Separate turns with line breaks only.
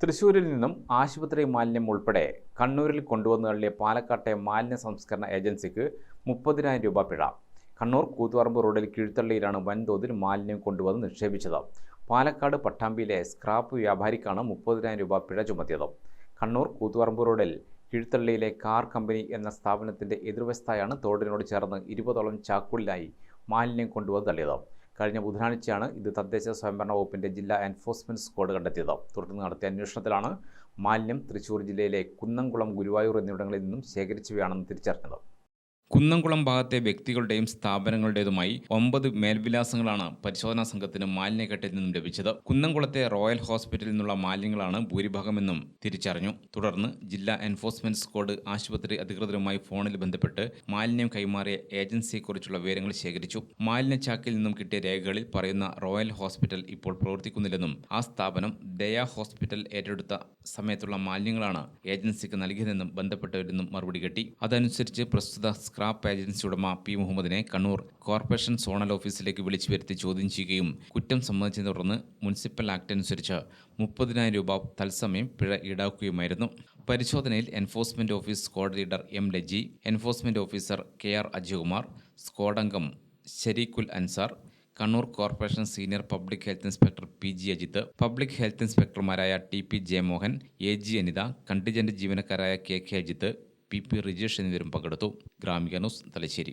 തൃശൂരിൽ നിന്നും ആശുപത്രി മാലിന്യം ഉൾപ്പെടെ കണ്ണൂരിൽ കൊണ്ടുവന്നു തള്ളിയ പാലക്കാട്ടെ മാലിന്യ സംസ്കരണ ഏജൻസിക്ക് മുപ്പതിനായിരം രൂപ പിഴ. കണ്ണൂർ കൂത്തുപറമ്പ് റോഡിൽ കീഴ്ത്തള്ളിയിലാണ് വൻതോതിൽ മാലിന്യം കൊണ്ടുവന്ന് നിക്ഷേപിച്ചത്. പാലക്കാട് പട്ടാമ്പിയിലെ സ്ക്രാപ്പ് വ്യാപാരിക്കാണ് മുപ്പതിനായിരം രൂപ പിഴ ചുമത്തിയത്. കണ്ണൂർ കൂത്തുപറമ്പ് റോഡിൽ കീഴ്ത്തള്ളിയിലെ കാർ കമ്പനി എന്ന സ്ഥാപനത്തിന്റെ എതിർവശത്തായാണ് തോടിനോട് ചേർന്ന് ഇരുപതോളം ചാക്കുകളിലായി മാലിന്യം കൊണ്ടുവന്ന് തള്ളിയത്. കഴിഞ്ഞ ബുധനാഴ്ചയാണ് ഇത് തദ്ദേശ സ്വയംഭരണ വകുപ്പിന്റെ ജില്ലാ എൻഫോഴ്സ്മെന്റ് സ്ക്വാഡ് കണ്ടെത്തിയത്. തുടർന്ന് നടത്തിയ അന്വേഷണത്തിലാണ് മാലിന്യം തൃശൂർ ജില്ലയിലെ കുന്നംകുളം ഗുരുവായൂർ എന്നിവിടങ്ങളിൽ നിന്നും ശേഖരിച്ചവയാണെന്ന് തിരിച്ചറിഞ്ഞത്. കുന്നംകുളം ഭാഗത്തെ വ്യക്തികളുടെയും സ്ഥാപനങ്ങളുടേതുമായി ഒമ്പത് മേൽവിലാസങ്ങളാണ് പരിശോധനാ സംഘത്തിന് മാലിന്യക്കെട്ടിൽ നിന്നും ലഭിച്ചത്. കുന്നംകുളത്തെ റോയൽ ഹോസ്പിറ്റലിൽ നിന്നുള്ള മാലിന്യങ്ങളാണ് ഭൂരിഭാഗമെന്നും തിരിച്ചറിഞ്ഞു. തുടർന്ന് ജില്ലാ എൻഫോഴ്സ്മെന്റ് സ്ക്വാഡ് ആശുപത്രി അധികൃതരുമായി ഫോണിൽ ബന്ധപ്പെട്ട് മാലിന്യം കൈമാറിയ ഏജൻസിയെക്കുറിച്ചുള്ള വിവരങ്ങൾ ശേഖരിച്ചു. മാലിന്യ ചാക്കിൽ നിന്നും കിട്ടിയ രേഖകളിൽ പറയുന്ന റോയൽ ഹോസ്പിറ്റൽ ഇപ്പോൾ പ്രവർത്തിക്കുന്നില്ലെന്നും ആ സ്ഥാപനം ദയാ ഹോസ്പിറ്റൽ ഏറ്റെടുത്ത സമയത്തുള്ള മാലിന്യങ്ങളാണ് ഏജൻസിക്ക് നൽകിയതെന്നും ബന്ധപ്പെട്ടവരിൽ നിന്നും മറുപടി കിട്ടി. അതനുസരിച്ച് പ്രസ്തുത സ്ക്രാപ്പ് ഏജൻസി ഉടമ പി മുഹമ്മദിനെ കണ്ണൂർ കോർപ്പറേഷൻ സോണൽ ഓഫീസിലേക്ക് വിളിച്ചു വരുത്തി ചോദ്യം ചെയ്യുകയും കുറ്റം സമ്മതിച്ചതിനെ തുടർന്ന് മുനിസിപ്പൽ ആക്ട് അനുസരിച്ച് മുപ്പതിനായിരം രൂപ തത്സമയം പിഴ ഈടാക്കുകയുമായിരുന്നു. പരിശോധനയിൽ enforcement office squad leader M Laji enforcement officer K R Ajayakumar squad അംഗം Shareekhul Ansar Kannur corporation senior public health inspector P G Ajith public health ഇൻസ്പെക്ടർമാരായ T P Jayamohan A G Anitha contingent ജീവനക്കാരായ K K Ajith P P Rijesh എന്നിവരും പങ്കെടുത്തു. Gramika news Thalassery.